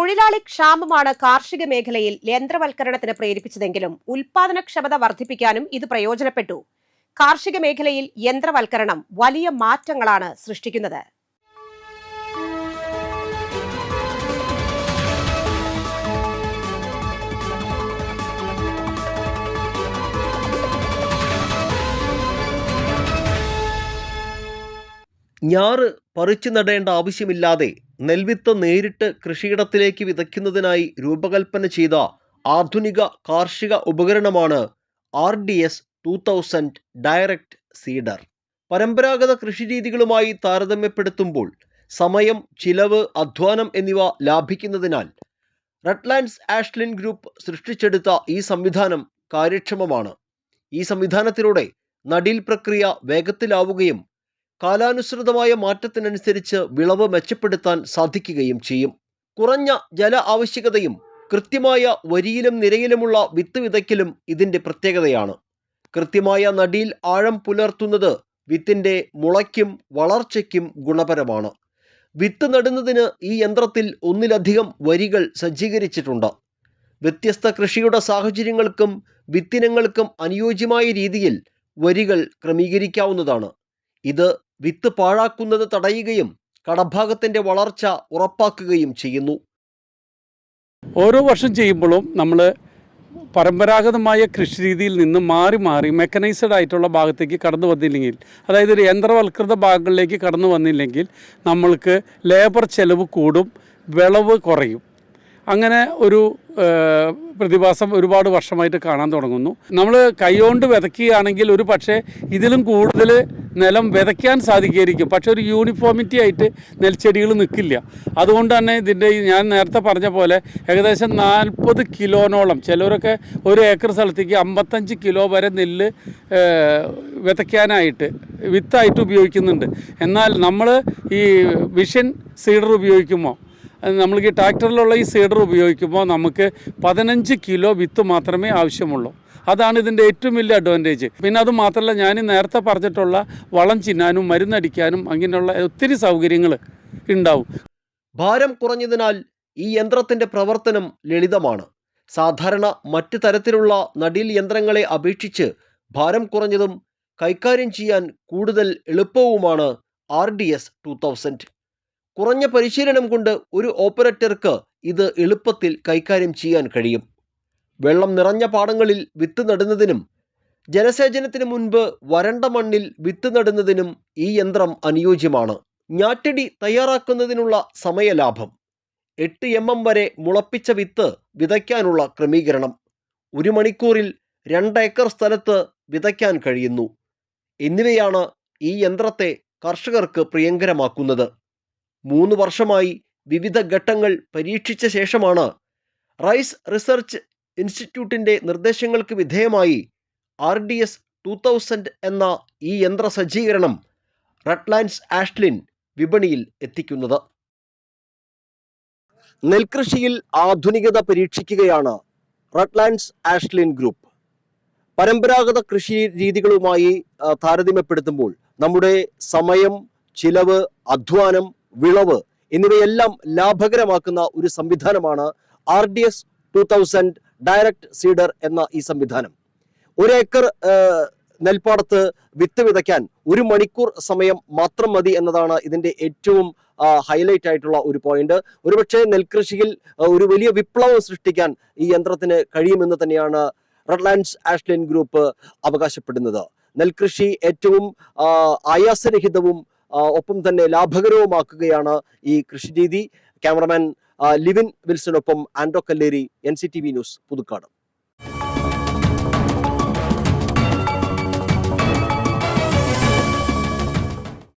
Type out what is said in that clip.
തൊഴിലാളി ക്ഷാമമാണ് കാർഷിക മേഖലയിൽ യന്ത്രവൽക്കരണത്തിന് പ്രേരിപ്പിച്ചതെങ്കിലും ഉൽപാദനക്ഷമത വർദ്ധിപ്പിക്കാനും ഇത് പ്രയോജനപ്പെട്ടു. കാർഷിക മേഖലയിൽ യന്ത്രവൽക്കരണം വലിയ മാറ്റങ്ങളാണ് സൃഷ്ടിക്കുന്നത്. ഞാറ് പറിച്ചു നടേണ്ട ആവശ്യമില്ലാതെ നെൽവിത്ത് നേരിട്ട് കൃഷിയിടത്തിലേക്ക് വിതയ്ക്കുന്നതിനായി രൂപകൽപ്പന ചെയ്ത ആധുനിക കാർഷിക ഉപകരണമാണ് R D S two thousand direct seeder. പരമ്പരാഗത കൃഷിരീതികളുമായി താരതമ്യപ്പെടുത്തുമ്പോൾ സമയം ചിലവ് അധ്വാനം എന്നിവ ലാഭിക്കുന്നതിനാൽ റെഡ്ലാൻഡ്സ് ആഷ്ലിൻ ഗ്രൂപ്പ് സൃഷ്ടിച്ചെടുത്ത ഈ സംവിധാനം കാര്യക്ഷമമാണ്. ഈ സംവിധാനത്തിലൂടെ നടീൽ പ്രക്രിയ വേഗത്തിലാവുകയും കാലാനുസൃതമായ മാറ്റത്തിനനുസരിച്ച് വിളവ് മെച്ചപ്പെടുത്താൻ സാധിക്കുകയും ചെയ്യും. കുറഞ്ഞ ജല ആവശ്യകതയും കൃത്യമായ വരിയിലും നിരയിലുമുള്ള വിത്ത് വിതയ്ക്കലും ഇതിന്റെ പ്രത്യേകതയാണ്. കൃത്യമായ നടിയിൽ ആഴം പുലർത്തുന്നത് വിത്തിന്റെ മുളയ്ക്കും വളർച്ചയ്ക്കും ഗുണപരമാണ്. വിത്ത് നടുന്നതിന് ഈ യന്ത്രത്തിൽ ഒന്നിലധികം വരികൾ സജ്ജീകരിച്ചിട്ടുണ്ട്. വ്യത്യസ്ത കൃഷിയുടെ സാഹചര്യങ്ങൾക്കും വിത്തിനങ്ങൾക്കും അനുയോജ്യമായ രീതിയിൽ വരികൾ ക്രമീകരിക്കാവുന്നതാണ്. ഇത് വിത്ത് പാഴാക്കുന്നത് തടയുകയും കടഭാഗത്തിന്റെ വളർച്ച ഉറപ്പാക്കുകയും ചെയ്യുന്നു. ഓരോ വർഷം ചെയ്യുമ്പോഴും നമ്മൾ പരമ്പരാഗതമായ കൃഷി രീതിയിൽ നിന്ന് മാറി മാറി മെക്കനൈസ്ഡ് ആയിട്ടുള്ള ഭാഗത്തേക്ക് കടന്നു വന്നില്ലെങ്കിൽ അതായത് ഒരു യന്ത്രവൽകൃത ഭാഗങ്ങളിലേക്ക് കടന്നു വന്നില്ലെങ്കിൽ നമ്മൾക്ക് ലേബർ ചെലവ് കൂടും വിളവ് കുറയും. അങ്ങനെ ഒരു പ്രതിഭാസം ഒരുപാട് വർഷമായിട്ട് കാണാൻ തുടങ്ങുന്നു. നമ്മൾ കൈകൊണ്ട് വിതയ്ക്കുകയാണെങ്കിൽ ഒരു പക്ഷേ ഇതിലും കൂടുതൽ നിലം വിതയ്ക്കാൻ സാധിക്കുമായിരിക്കും പക്ഷെ ഒരു യൂണിഫോമിറ്റി ആയിട്ട് നെൽച്ചെടികൾ നിൽക്കില്ല. അതുകൊണ്ട് തന്നെ ഇതിന്റെ ഞാൻ നേരത്തെ പറഞ്ഞ പോലെ ഏകദേശം നാൽപ്പത് കിലോനോളം ചിലവരൊക്കെ ഒരു ഏക്കർ സ്ഥലത്തേക്ക് അമ്പത്തഞ്ച് കിലോ വരെ നെല്ല് വിതയ്ക്കാനായിട്ട് വിത്തായിട്ട് ഉപയോഗിക്കുന്നുണ്ട്. എന്നാൽ നമ്മൾ ഈ വിഷൻ സീഡർ ഉപയോഗിക്കുമ്പോൾ നമ്മൾക്ക് ഈ ട്രാക്ടറിലുള്ള ഈ സീഡർ ഉപയോഗിക്കുമ്പോൾ നമുക്ക് പതിനഞ്ച് കിലോ വിത്ത് മാത്രമേ ആവശ്യമുള്ളൂ. അതാണ് ഇതിന്റെ ഏറ്റവും വലിയ അഡ്വാന്റേജ് പിന്നെ അത് മാത്രമല്ല ഞാൻ നേരത്തെ പറഞ്ഞിട്ടുള്ള വളം ചിന്നാനും മരുന്നടിക്കാനും അങ്ങനെയുള്ള ഒത്തിരി സൗകര്യങ്ങൾ ഉണ്ടാവും. ഭാരം കുറഞ്ഞതിനാൽ ഈ യന്ത്രത്തിന്റെ പ്രവർത്തനം ലളിതമാണ്. സാധാരണ മറ്റ് തരത്തിലുള്ള നടീൽ യന്ത്രങ്ങളെ അപേക്ഷിച്ച് ഭാരം കുറഞ്ഞതും കൈകാര്യം ചെയ്യാൻ കൂടുതൽ എളുപ്പവുമാണ് R D S two thousand കുറഞ്ഞ പരിശീലനം കൊണ്ട് ഒരു ഓപ്പറേറ്റർക്ക് ഇത് എളുപ്പത്തിൽ കൈകാര്യം ചെയ്യാൻ കഴിയും. വെള്ളം നിറഞ്ഞ പാടങ്ങളിൽ വിത്ത് നടുന്നതിനും ജലസേചനത്തിന് മുൻപ് വരണ്ട മണ്ണിൽ വിത്ത് നടുന്നതിനും ഈ യന്ത്രം അനുയോജ്യമാണ്. ഞാറ്റടി തയ്യാറാക്കുന്നതിനുള്ള സമയലാഭം. എട്ട് എം എം വരെ മുളപ്പിച്ച വിത്ത് വിതയ്ക്കാനുള്ള ക്രമീകരണം. ഒരു മണിക്കൂറിൽ രണ്ട് ഏക്കർ സ്ഥലത്ത് വിതയ്ക്കാൻ കഴിയുന്നു. എന്നിവയാണ് ഈ യന്ത്രത്തെ കർഷകർക്ക് പ്രിയങ്കരമാക്കുന്നത്. മൂന്ന് വർഷമായി വിവിധ ഘട്ടങ്ങൾ പരീക്ഷിച്ച ശേഷമാണ് റൈസ് റിസർച്ച് ഇൻസ്റ്റിറ്റ്യൂട്ടിന്റെ നിർദ്ദേശങ്ങൾക്ക് വിധേയമായി R D S two thousand എന്ന ഈ യന്ത്ര സജ്ജീകരണം റട്ട്ലാൻഡ്സ് ആഷ്ലിൻ വിപണിയിൽ എത്തിക്കുന്നത്. നെൽകൃഷിയിൽ ആധുനികത പരീക്ഷിക്കുകയാണ് റട്ട്ലാൻഡ്സ് ആഷ്ലിൻ ഗ്രൂപ്പ്. പരമ്പരാഗത കൃഷി രീതികളുമായി താരതമ്യപ്പെടുത്തുമ്പോൾ നമ്മുടെ സമയം ചിലവ് അധ്വാനം വിളവ് എന്നിവയെല്ലാം ലാഭകരമാക്കുന്ന ഒരു സംവിധാനമാണ് R D S two thousand direct seeder എന്ന ഈ സംവിധാനം. ഒരു ഏക്കർ നെൽപ്പാടത്ത് വിത്ത് വിതയ്ക്കാൻ ഒരു മണിക്കൂർ സമയം മാത്രം മതി എന്നതാണ് ഇതിന്റെ ഏറ്റവും ഹൈലൈറ്റ് ആയിട്ടുള്ള ഒരു പോയിന്റ് ഒരുപക്ഷെ നെൽകൃഷിയിൽ ഒരു വലിയ വിപ്ലവം സൃഷ്ടിക്കാൻ ഈ യന്ത്രത്തിന് കഴിയുമെന്ന് തന്നെയാണ് റെഡ്ലാൻഡ്സ് ആഷ്ലിൻ ഗ്രൂപ്പ് അവകാശപ്പെടുന്നത്. നെൽകൃഷി ഏറ്റവും ആയാസരഹിതവും ഒപ്പം തന്നെ ലാഭകരവുമാക്കുകയാണ് ഈ കൃഷി രീതി cameraman Livin വിൽസണൊപ്പം Ando Kalleri N C T V news Puthukkad.